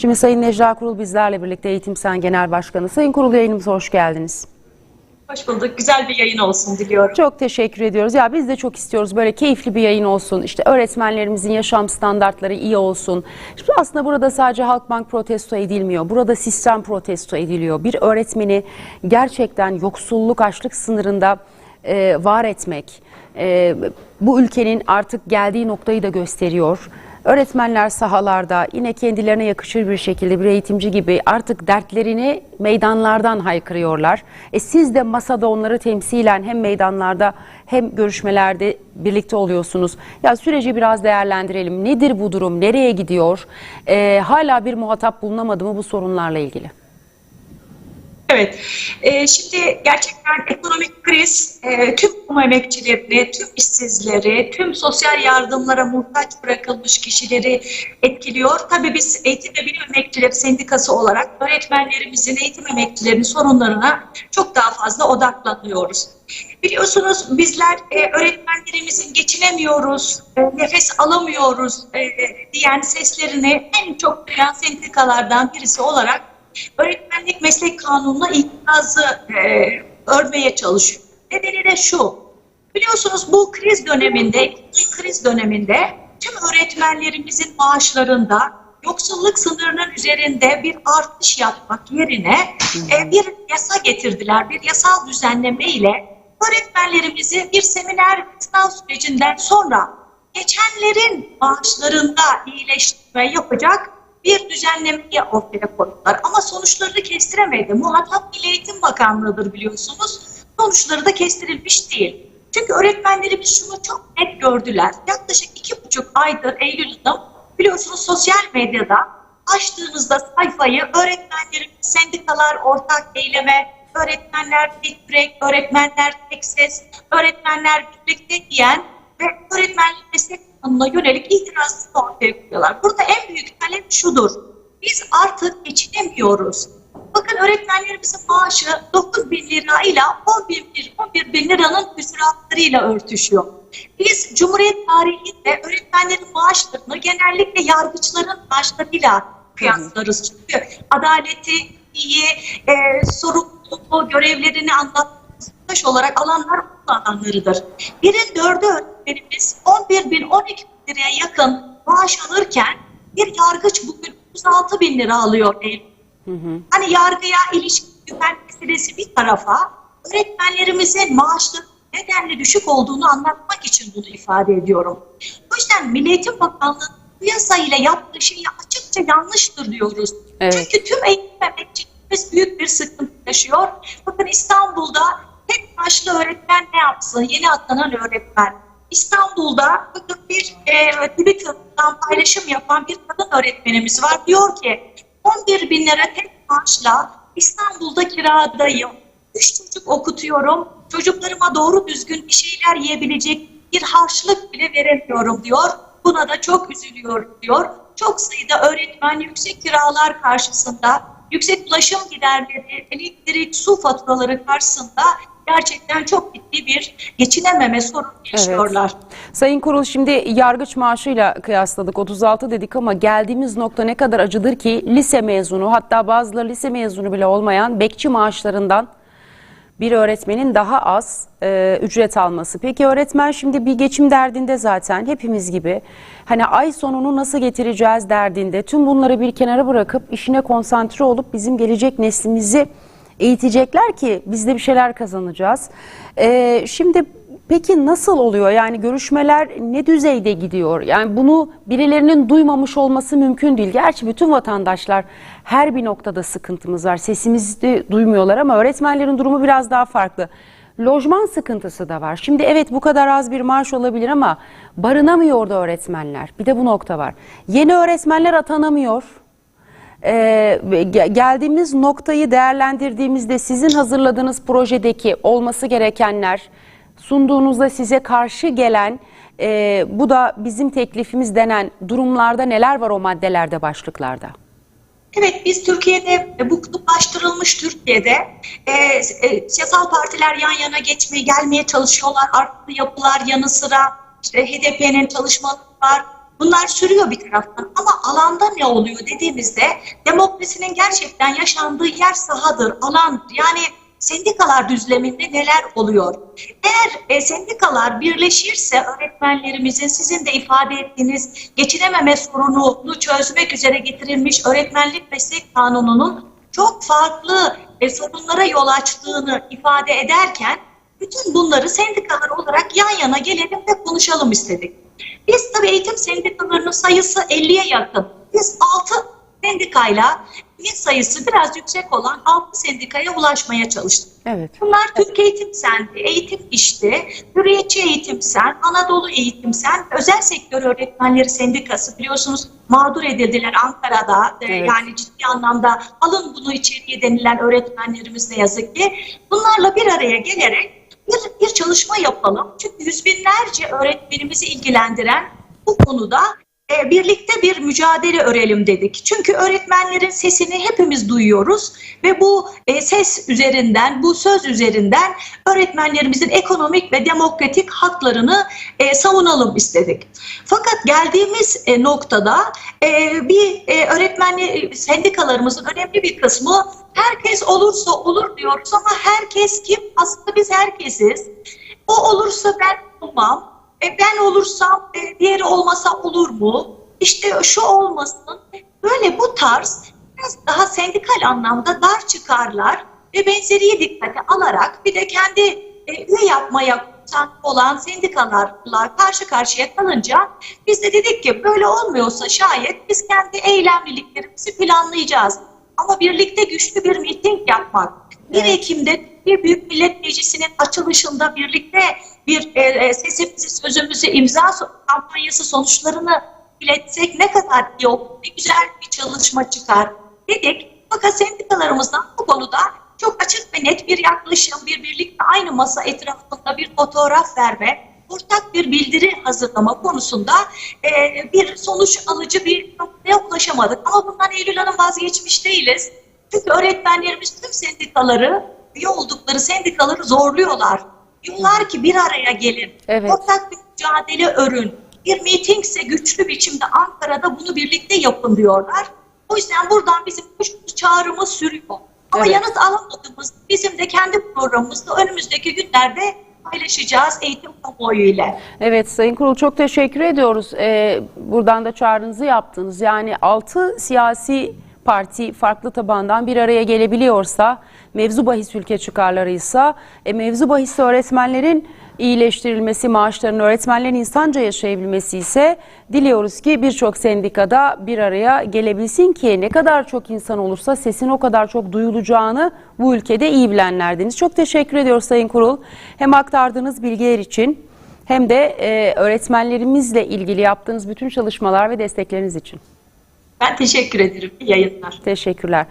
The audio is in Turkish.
Şimdi Sayın Necla Kurul bizlerle birlikte Eğitim Sen Genel Başkanı. Sayın Kurul yayınımıza hoş geldiniz. Hoş bulduk. Güzel bir yayın olsun diliyorum. Çok teşekkür ediyoruz. Ya biz de çok istiyoruz böyle keyifli bir yayın olsun. İşte öğretmenlerimizin yaşam standartları iyi olsun. Şimdi aslında burada sadece Halkbank protesto edilmiyor. Burada sistem protesto ediliyor. Bir öğretmeni gerçekten yoksulluk, açlık sınırında e, var etmek e, bu ülkenin artık geldiği noktayı da gösteriyor. Öğretmenler sahalarda yine kendilerine yakışır bir şekilde bir eğitimci gibi artık dertlerini meydanlardan haykırıyorlar. E siz de masada onları temsilen hem meydanlarda hem görüşmelerde birlikte oluyorsunuz. Ya süreci biraz değerlendirelim. Nedir bu durum? Nereye gidiyor? E, hala bir muhatap bulunamadı mı bu sorunlarla ilgili? Evet, e, şimdi gerçekten ekonomik kriz e, tüm kamu emekçilerini, tüm işsizleri, tüm sosyal yardımlara muhtaç bırakılmış kişileri etkiliyor. Tabii biz eğitim ve bilim emekçileri sendikası olarak öğretmenlerimizin, eğitim emekçilerinin sorunlarına çok daha fazla odaklanıyoruz. Biliyorsunuz bizler e, öğretmenlerimizin geçinemiyoruz, e, nefes alamıyoruz e, diyen seslerini en çok duyan sendikalardan birisi olarak öğretmenlik meslek kanununa itirazı e, örmeye çalışıyor. Nedeni de şu, biliyorsunuz bu kriz döneminde, kriz döneminde tüm öğretmenlerimizin maaşlarında yoksulluk sınırının üzerinde bir artış yapmak yerine e, bir yasa getirdiler, bir yasal düzenleme ile öğretmenlerimizi bir seminer sınav sürecinden sonra geçenlerin maaşlarında iyileştirme yapacak bir düzenlemeyi ortaya koydular. Ama sonuçları da kestiremedi. Muhatap Milli Eğitim Bakanlığı'dır biliyorsunuz. Sonuçları da kestirilmiş değil. Çünkü öğretmenlerimiz şunu çok net gördüler. Yaklaşık iki buçuk aydır Eylül biliyorsunuz sosyal medyada açtığınızda sayfayı öğretmenlerimiz, sendikalar ortak eyleme, öğretmenler tek yürek, öğretmenler tek ses, öğretmenler birlikte diyen ve öğretmenlik meslek kanununa yönelik itirazını ortaya koyuyorlar. Burada en büyük talep şudur. Biz artık geçinemiyoruz. Bakın öğretmenlerimizin maaşı 9 bin lira ile 11 bin, 11 bin liranın küsuratlarıyla örtüşüyor. Biz Cumhuriyet tarihinde öğretmenlerin maaşlarını genellikle yargıçların maaşlarıyla kıyaslarız. Çünkü adaleti, iyi, e, sorumluluğu, görevlerini anlatmış olarak alanlar alanlarıdır. Birin dördü öğretmenimiz 11 bin, 12 bin liraya yakın maaş alırken bir yargıç bugün 36 bin lira alıyor. Hani yargıya ilişkin güven meselesi bir tarafa, öğretmenlerimizin maaşları nedenle düşük olduğunu anlatmak için bunu ifade ediyorum. O yüzden Milli Eğitim Bakanlığı bu yasayla yaptığı şeyi açıkça yanlıştır diyoruz. Evet. Çünkü tüm eğitim emekçilerimiz büyük bir sıkıntı yaşıyor. Bakın İstanbul'da tek maaşlı öğretmen ne yapsın? Yeni atanan öğretmen. İstanbul'da bir e, Twitter'dan paylaşım yapan bir kadın öğretmenimiz var. Diyor ki 11 bin lira tek maaşla İstanbul'da kiradayım. Üç çocuk okutuyorum. Çocuklarıma doğru düzgün bir şeyler yiyebilecek bir harçlık bile veremiyorum diyor. Buna da çok üzülüyorum diyor. Çok sayıda öğretmen yüksek kiralar karşısında, yüksek ulaşım giderleri, elektrik, su faturaları karşısında gerçekten çok ciddi bir geçinememe sorunu yaşıyorlar. Sayın Kurul şimdi yargıç maaşıyla kıyasladık 36 dedik ama geldiğimiz nokta ne kadar acıdır ki lise mezunu hatta bazıları lise mezunu bile olmayan bekçi maaşlarından bir öğretmenin daha az e, ücret alması. Peki öğretmen şimdi bir geçim derdinde zaten hepimiz gibi. Hani ay sonunu nasıl getireceğiz derdinde. Tüm bunları bir kenara bırakıp işine konsantre olup bizim gelecek neslimizi eğitecekler ki biz de bir şeyler kazanacağız. E, şimdi peki nasıl oluyor? Yani görüşmeler ne düzeyde gidiyor? Yani bunu birilerinin duymamış olması mümkün değil. Gerçi bütün vatandaşlar her bir noktada sıkıntımız var. Sesimizi de duymuyorlar ama öğretmenlerin durumu biraz daha farklı. Lojman sıkıntısı da var. Şimdi evet bu kadar az bir maaş olabilir ama barınamıyor da öğretmenler. Bir de bu nokta var. Yeni öğretmenler atanamıyor. Ge- geldiğimiz noktayı değerlendirdiğimizde sizin hazırladığınız projedeki olması gerekenler, sunduğunuzda size karşı gelen, e, bu da bizim teklifimiz denen durumlarda neler var o maddelerde, başlıklarda? Evet biz Türkiye'de e, bu kutuplaştırılmış Türkiye'de e, e, siyasal partiler yan yana geçmeye gelmeye çalışıyorlar. Artı yapılar yanı sıra işte HDP'nin çalışmaları var. Bunlar sürüyor bir taraftan ama alanda ne oluyor dediğimizde demokrasinin gerçekten yaşandığı yer sahadır, alandır. Yani sendikalar düzleminde neler oluyor? Eğer e, sendikalar birleşirse öğretmenlerimizin sizin de ifade ettiğiniz geçinememe sorununu çözmek üzere getirilmiş öğretmenlik meslek kanununun çok farklı e, sorunlara yol açtığını ifade ederken bütün bunları sendikalar olarak yan yana gelelim ve konuşalım istedik. Biz tabii eğitim sendikalarının sayısı 50'ye yakın. Biz 6 sendikayla üye sayısı biraz yüksek olan 6 sendikaya ulaşmaya çalıştık. Evet. Bunlar Türk Eğitim Sen, Eğitim İşti, Hürriyetçi Eğitim Sen, Anadolu Eğitim Sen, Özel Sektör Öğretmenleri Sendikası biliyorsunuz mağdur edildiler Ankara'da. Ee, Evet. Yani ciddi anlamda alın bunu içeriye denilen öğretmenlerimiz ne yazık ki. Bunlarla bir araya gelerek bir, bir çalışma yapalım. Çünkü yüz binlerce öğretmenimizi ilgilendiren bu konuda birlikte bir mücadele örelim dedik. Çünkü öğretmenlerin sesini hepimiz duyuyoruz ve bu e, ses üzerinden, bu söz üzerinden öğretmenlerimizin ekonomik ve demokratik haklarını e, savunalım istedik. Fakat geldiğimiz e, noktada e, bir e, öğretmenli sendikalarımızın önemli bir kısmı herkes olursa olur diyoruz ama herkes kim? Aslında biz herkesiz. O olursa ben olmam. E, ben olursam e, diğeri olmasa olur mu? İşte şu olmasın. Böyle bu tarz biraz daha sendikal anlamda dar çıkarlar ve benzeriye dikkate alarak bir de kendi e, üye yapmaya olan sendikalarla karşı karşıya kalınca biz de dedik ki böyle olmuyorsa şayet biz kendi eylemliliklerimizi planlayacağız. Ama birlikte güçlü bir miting yapmak, 1 Evet. Ekim'de bir Büyük Millet Meclisi'nin açılışında birlikte bir e, e, sesimizi, sözümüzü, imza kampanyası sonuçlarını iletsek ne kadar iyi olur, ne güzel bir çalışma çıkar dedik. Fakat sendikalarımızdan bu konuda çok açık ve net bir yaklaşım, bir birlikte aynı masa etrafında bir fotoğraf verme, ortak bir bildiri hazırlama konusunda e, bir sonuç alıcı bir noktaya ulaşamadık. Ama bundan Eylül Hanım vazgeçmiş değiliz. Çünkü öğretmenlerimiz tüm sendikaları, üye oldukları sendikaları zorluyorlar. Diyorlar ki bir araya gelin, Evet. ortak bir mücadele örün. Bir mitingse güçlü biçimde Ankara'da bunu birlikte yapın diyorlar. O yüzden buradan bizim bu çağrımız sürüyor. Ama Evet. yanıt alamadığımız bizim de kendi programımızda önümüzdeki günlerde paylaşacağız eğitim kamuoyu ile. Evet Sayın Kurul çok teşekkür ediyoruz. Ee, buradan da çağrınızı yaptınız. Yani 6 siyasi parti farklı tabandan bir araya gelebiliyorsa, mevzu bahis ülke çıkarlarıysa, e, mevzu bahis öğretmenlerin iyileştirilmesi, maaşların öğretmenlerin insanca yaşayabilmesi ise diliyoruz ki birçok sendikada bir araya gelebilsin ki ne kadar çok insan olursa sesin o kadar çok duyulacağını bu ülkede iyi bilenlerdiniz. Çok teşekkür ediyoruz Sayın Kurul. Hem aktardığınız bilgiler için hem de e, öğretmenlerimizle ilgili yaptığınız bütün çalışmalar ve destekleriniz için. Ben teşekkür ederim. İyi yayınlar. Teşekkürler.